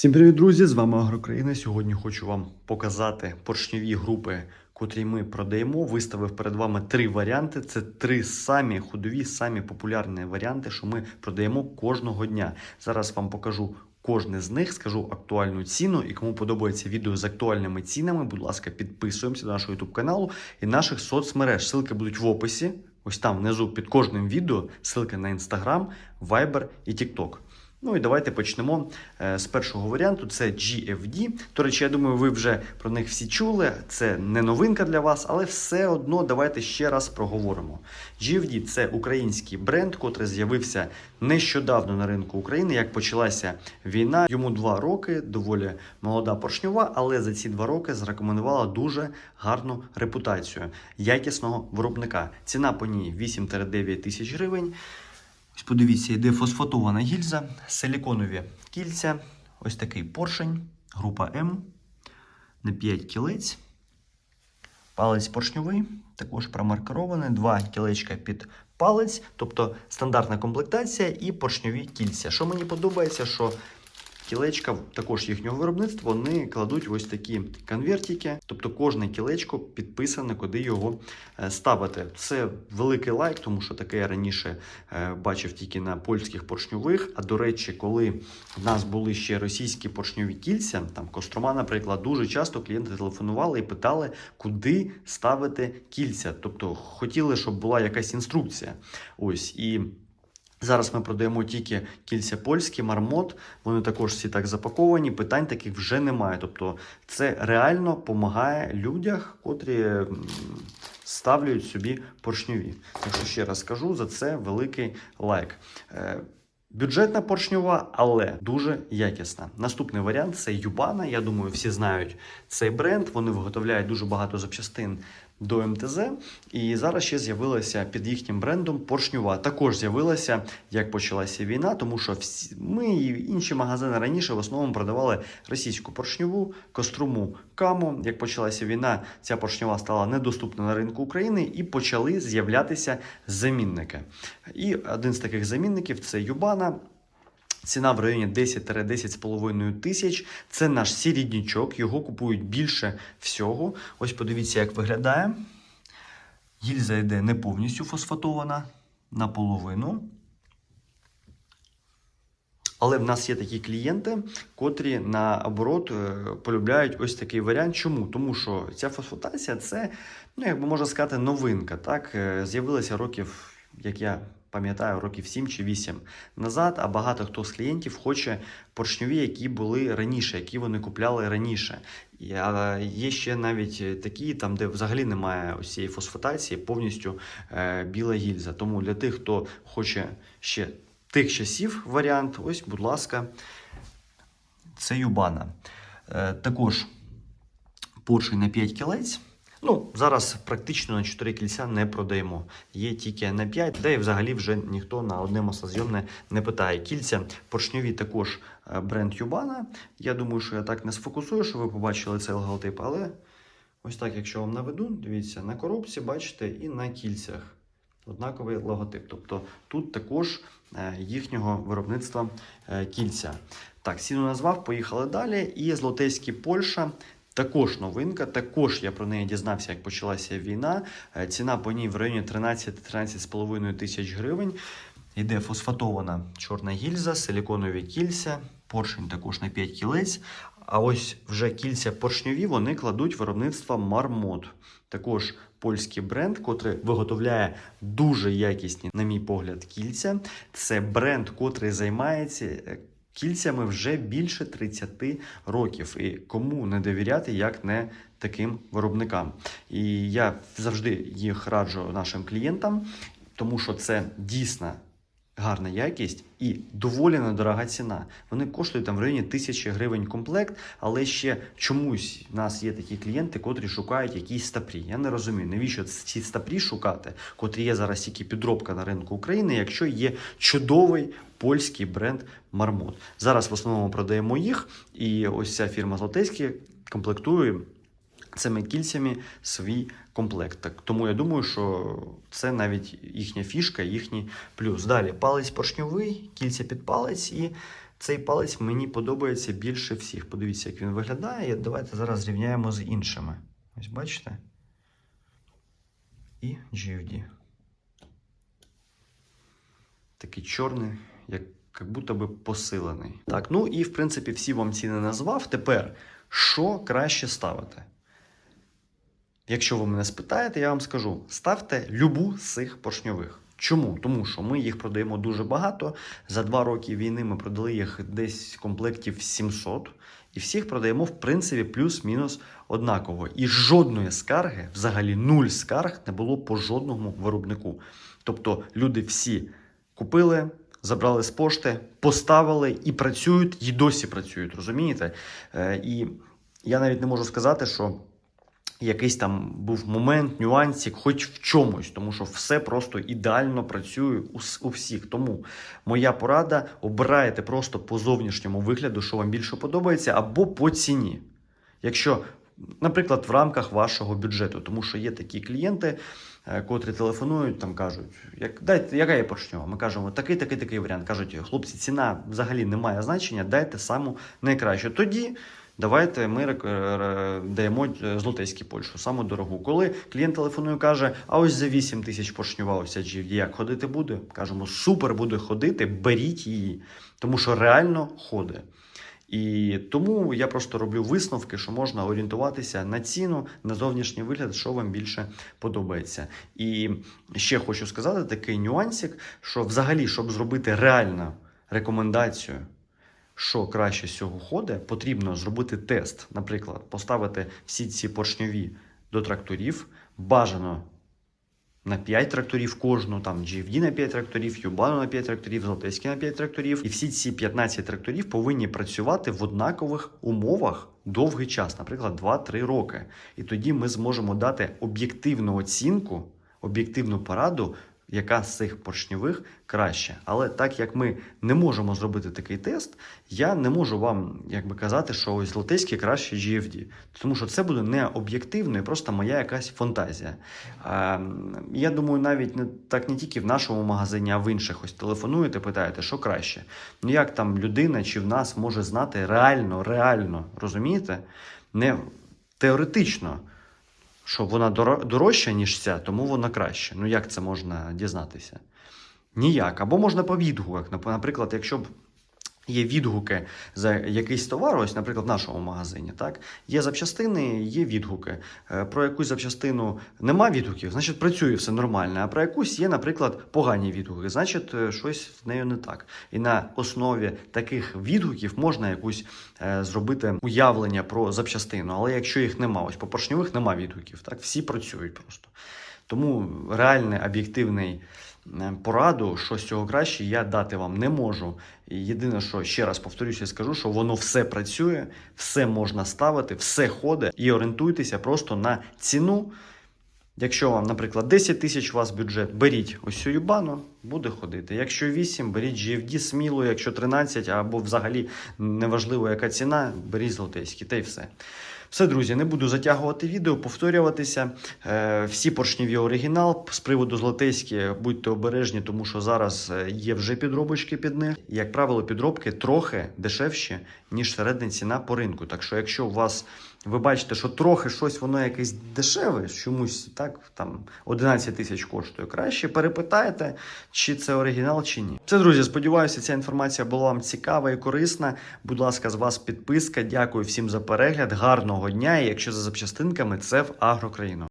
Всім привіт, друзі! З вами Агрокраїна. Сьогодні хочу вам показати поршньові групи, котрі ми продаємо. Виставив перед вами три варіанти. Це три самі ходові, самі популярні варіанти, що ми продаємо кожного дня. Зараз вам покажу кожне з них, скажу актуальну ціну. І кому подобається відео з актуальними цінами, будь ласка, підписуємося до нашого YouTube каналу і наших соцмереж. Ссылки будуть в описі. Ось там внизу під кожним відео ссылки на Instagram, Viber і TikTok. Ну і давайте почнемо е, з першого варіанту. Це GFD. До речі, я думаю, ви вже про них всі чули. Це не новинка для вас, але все одно давайте ще раз проговоримо. GFD – це український бренд, котрий з'явився нещодавно на ринку України. Як почалася війна, йому два роки, доволі молода поршньова, але за ці два роки зарекомендувала дуже гарну репутацію якісного виробника. Ціна по ній 8-9 тисяч гривень. Ось подивіться, йде фосфатована гільза, силіконові кільця, ось такий поршень, група М на 5 кілець. Палець поршньовий, також промаркерований, два кілечка під палець, тобто стандартна комплектація і поршньові кільця. Що мені подобається, що кілечка також їхнього виробництва вони кладуть ось такі конвертики, тобто кожне кілечко підписане, куди його е, ставити. Це великий лайк, тому що таке я раніше е, бачив тільки на польських поршньових. А до речі, коли в нас були ще російські поршньові кільця, там Кострома, наприклад, дуже часто клієнти телефонували і питали, куди ставити кільця. Тобто хотіли, щоб була якась інструкція. Ось і. Зараз ми продаємо тільки кільця польські, мармот. Вони також всі так запаковані. Питань таких вже немає. Тобто, це реально допомагає людям, котрі м, ставлять собі поршньові. Так ще раз скажу за це великий лайк. Е, Бюджетна поршньова, але дуже якісна. Наступний варіант це Юбана. Я думаю, всі знають цей бренд. Вони виготовляють дуже багато запчастин до МТЗ. І зараз ще з'явилася під їхнім брендом поршньова. Також з'явилася, як почалася війна, тому що всі ми і інші магазини раніше в основному продавали російську поршньову, коструму каму. Як почалася війна, ця поршньова стала недоступна на ринку України і почали з'являтися замінники. І один з таких замінників це Юбана. Ціна в районі 10-10,5 тисяч. Це наш сіріднічок, його купують більше всього. Ось подивіться, як виглядає. Гільза йде не повністю фосфатована наполовину. Але в нас є такі клієнти, котрі наоборот е, полюбляють ось такий варіант. Чому? Тому що ця фосфатація це, ну як би можна сказати, новинка. Так Е, з'явилася років, як я пам'ятаю, років 7 чи 8 назад. А багато хто з клієнтів хоче поршньові, які були раніше, які вони купляли раніше. А є ще навіть такі, там, де взагалі немає ось цієї фосфатації, повністю е, біла гільза. Тому для тих, хто хоче ще тих часів варіант, ось, будь ласка, це Юбана. Е, також поршень на 5 кілець. Ну, зараз практично на 4 кільця не продаємо. Є тільки на 5, де і взагалі вже ніхто на одне маслозйомне не питає. Кільця поршньові також е, бренд Юбана. Я думаю, що я так не сфокусую, що ви побачили цей логотип, але ось так, якщо вам наведу, дивіться, на коробці бачите і на кільцях однаковий логотип. Тобто тут також е, їхнього виробництва е, кільця. Так, ціну назвав, поїхали далі. І Злотейський Польща. Також новинка, також я про неї дізнався, як почалася війна. Е, Ціна по ній в районі 13-13,5 тисяч гривень. Йде фосфатована чорна гільза, силіконові кільця, поршень також на 5 кілець. А ось вже кільця поршньові вони кладуть виробництва Мармот. Також польський бренд, котрий виготовляє дуже якісні, на мій погляд, кільця. Це бренд, котрий займається е, кільцями вже більше 30 років. І кому не довіряти, як не таким виробникам. І я завжди їх раджу нашим клієнтам, тому що це дійсно гарна якість і доволі недорога ціна. Вони коштують там в районі тисячі гривень комплект, але ще чомусь в нас є такі клієнти, котрі шукають якісь стапрі. Я не розумію, навіщо ці стапрі шукати, котрі є зараз тільки підробка на ринку України, якщо є чудовий польський бренд Мармот. Зараз в основному продаємо їх, і ось ця фірма Злотейський комплектує цими кільцями свій комплект. Так, тому я думаю, що це навіть їхня фішка, їхній плюс. Далі палець поршньовий, кільця під палець і Цей палець мені подобається більше всіх. Подивіться, як він виглядає. Давайте зараз зрівняємо з іншими. Ось бачите? І GFD. Такий чорний, як, як будто би посилений. Так, ну і в принципі всі вам ціни назвав. Тепер, що краще ставити? Якщо ви мене спитаєте, я вам скажу: ставте любу з цих поршньових. Чому? Тому що ми їх продаємо дуже багато. За два роки війни ми продали їх десь комплектів 700. І всіх продаємо, в принципі, плюс-мінус однаково. І жодної скарги, взагалі нуль скарг, не було по жодному виробнику. Тобто люди всі купили, забрали з пошти, поставили і працюють, і досі працюють, розумієте? Е, і я навіть не можу сказати, що якийсь там був момент, нюансик, хоч в чомусь, тому що все просто ідеально працює у, всіх. Тому моя порада: обирайте просто по зовнішньому вигляду, що вам більше подобається, або по ціні. Якщо, наприклад, в рамках вашого бюджету, тому що є такі клієнти, е, котрі телефонують, там кажуть, як, дайте, яка є поршньова? Ми кажемо, такий, такий, такий варіант. Кажуть, хлопці, ціна взагалі не має значення, дайте саму найкращу. Тоді давайте ми е, даємо е, злотейський Польщу, саму дорогу. Коли клієнт телефонує, каже, а ось за 8 тисяч поршньова ось GFD, як ходити буде? Кажемо, супер буде ходити, беріть її, тому що реально ходить. І тому я просто роблю висновки, що можна орієнтуватися на ціну, на зовнішній вигляд, що вам більше подобається. І ще хочу сказати такий нюансик, що взагалі, щоб зробити реальну рекомендацію, що краще з цього ходить, потрібно зробити тест. Наприклад, поставити всі ці поршньові до тракторів, бажано на 5 тракторів кожну, там GFD на 5 тракторів, Юбану на 5 тракторів, Золотецький на 5 тракторів. І всі ці 15 тракторів повинні працювати в однакових умовах довгий час, наприклад, 2-3 роки. І тоді ми зможемо дати об'єктивну оцінку, об'єктивну пораду, яка з цих поршньових краще. Але так як ми не можемо зробити такий тест, я не можу вам якби казати, що ось Золотецький краще GFD. Тому що це буде не об'єктивно і просто моя якась фантазія. А, я думаю, навіть не так не тільки в нашому магазині, а в інших ось телефонуєте, питаєте, що краще. Ну як там людина чи в нас може знати реально, реально, розумієте? Не теоретично що вона доро- дорожча, ніж ця, тому вона краще. Ну як це можна дізнатися? Ніяк. Або можна по відгуках. Наприклад, якщо б є відгуки за якийсь товар, ось, наприклад, в нашому магазині, так? Є запчастини, є відгуки. Е, Про якусь запчастину нема відгуків, значить працює все нормально. А про якусь є, наприклад, погані відгуки, значить е, щось з нею не так. І на основі таких відгуків можна якусь е, зробити уявлення про запчастину. Але якщо їх нема, ось по поршньових нема відгуків, так всі працюють просто. Тому реальний об'єктивний пораду, що з цього краще, я дати вам не можу. Єдине, що ще раз повторюся, скажу, що воно все працює, все можна ставити, все ходить і орієнтуйтеся просто на ціну. Якщо вам, наприклад, 10 тисяч у вас бюджет, беріть ось цю юбану, буде ходити. Якщо 8, беріть GFD сміло, якщо 13, або взагалі неважливо, яка ціна, беріть золотейський, та й все. Все, друзі, не буду затягувати відео, повторюватися. Е, всі поршневі оригінал. З приводу злотейські будьте обережні, тому що зараз е, є вже підробочки під них. Як правило, підробки трохи дешевші, ніж середня ціна по ринку. Так що, якщо у вас ви бачите, що трохи щось воно якесь дешеве, чомусь так там 11 тисяч коштує. Краще перепитайте, чи це оригінал, чи ні. Це, друзі, сподіваюся, ця інформація була вам цікава і корисна. Будь ласка, з вас підписка. Дякую всім за перегляд. Гарного дня. І якщо за запчастинками, це в Агрокраїну.